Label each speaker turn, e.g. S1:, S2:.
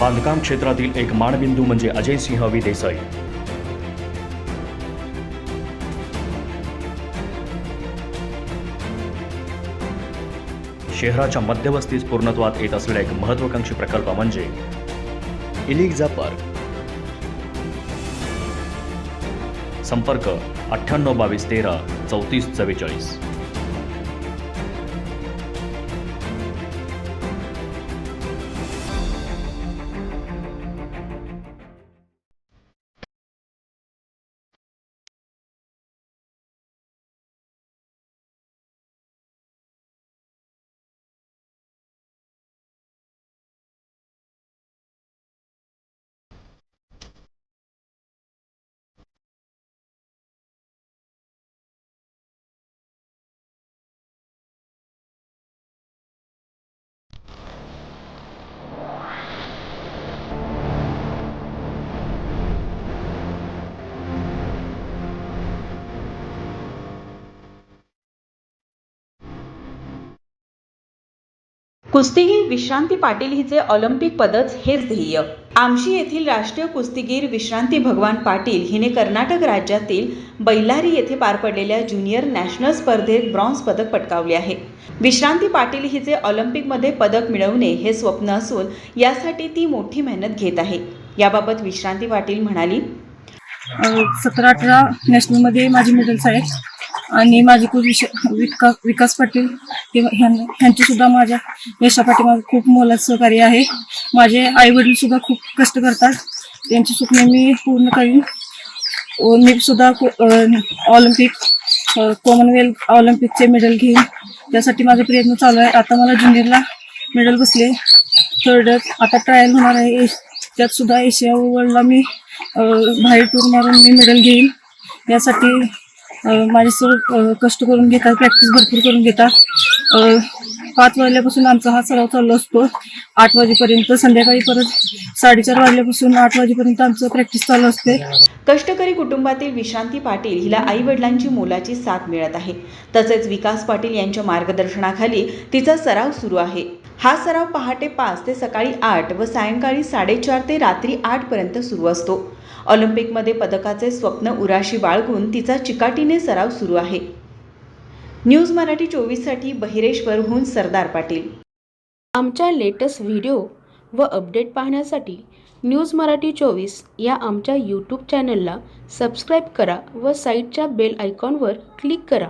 S1: बांधकाम क्षेत्रातील एक मानबिंदू म्हणजे अजय सिंह वि देसाई शहराच्या मध्यवस्तीस पूर्णत्वात येत असलेला एक महत्वाकांक्षी प्रकल्प म्हणजे इलिग्जा पार्क. संपर्क अठ्ठ्याण्णव बावीस तेरा चौतीस चव्वेचाळीस.
S2: कुस्तीगीर विश्रांती पाटील हिचे ऑलिम्पिक पदच हेच ध्येय. आमशी येथील राष्ट्रीय कुस्तीगीर विश्रांती भगवान पाटील हिने कर्नाटक राज्यातील बैलारी येथे पार पडलेल्या ज्युनियर नॅशनल स्पर्धेत ब्रॉन्झ पदक पटकावले आहे. विश्रांती पाटील हिचे ऑलिम्पिकमध्ये पदक मिळवणे हे स्वप्न असून यासाठी ती मोठी मेहनत घेत आहे. याबाबत विश्रांती पाटील म्हणाली
S3: सतरा अठरा नॅशनलमध्ये माझी मेडल्स आहेत आणि माझे खूप विश विकास विकास पाटील हे ह्यां- सुद्धा माझ्या यशापाठी माझं खूप मोलाचं सहकार्य आहे. माझे आई वडील सुद्धा खूप कष्ट करतात. त्यांची स्वप्न मी पूर्ण करीन. मी सुद्धा को- ऑलिम्पिक कॉमनवेल्थ ऑलिम्पिकचे मेडल घेईन. त्यासाठी माझे प्रयत्न चालू आहे. आता मला ज्युनियरला मेडल बसले. थर्ड आता ट्रायल होणार आहे. त्यात सुद्धा एशिया वर्ल्डला मी बाहेर टूर मारून मी मेडल घेईन. यासाठी माझे सर कष्ट करून घेतात प्रॅक्टिस भरपूर करून घेतात. पाच वाजल्यापासून आमचा हा सराव चालू असतो. आठ वाजेपर्यंत संध्याकाळी परत साडेचार वाजल्यापासून आठ वाजेपर्यंत आमचं प्रॅक्टिस चालू असते.
S2: कष्टकरी कुटुंबातील विश्रांती पाटील हिला आई वडिलांची मोलाची साथ मिळत आहे. तसेच विकास पाटील यांच्या मार्गदर्शनाखाली तिचा सराव सुरू आहे. हा सराव पहाटे पाच ते सकाळी आठ व सायंकाळी साडेचार ते रात्री आठपर्यंत सुरू असतो. ऑलिम्पिकमध्ये पदकाचे स्वप्न उराशी बाळगून तिचा चिकाटीने सराव सुरू आहे. न्यूज मराठी चोवीससाठी बहिरेश्वरहून सरदार पाटील.
S4: आमच्या लेटेस्ट व्हिडिओ व अपडेट पाहण्यासाठी न्यूज मराठी चोवीस या आमच्या यूट्यूब चॅनलला सबस्क्राईब करा व साईटच्या बेल आयकॉनवर क्लिक करा.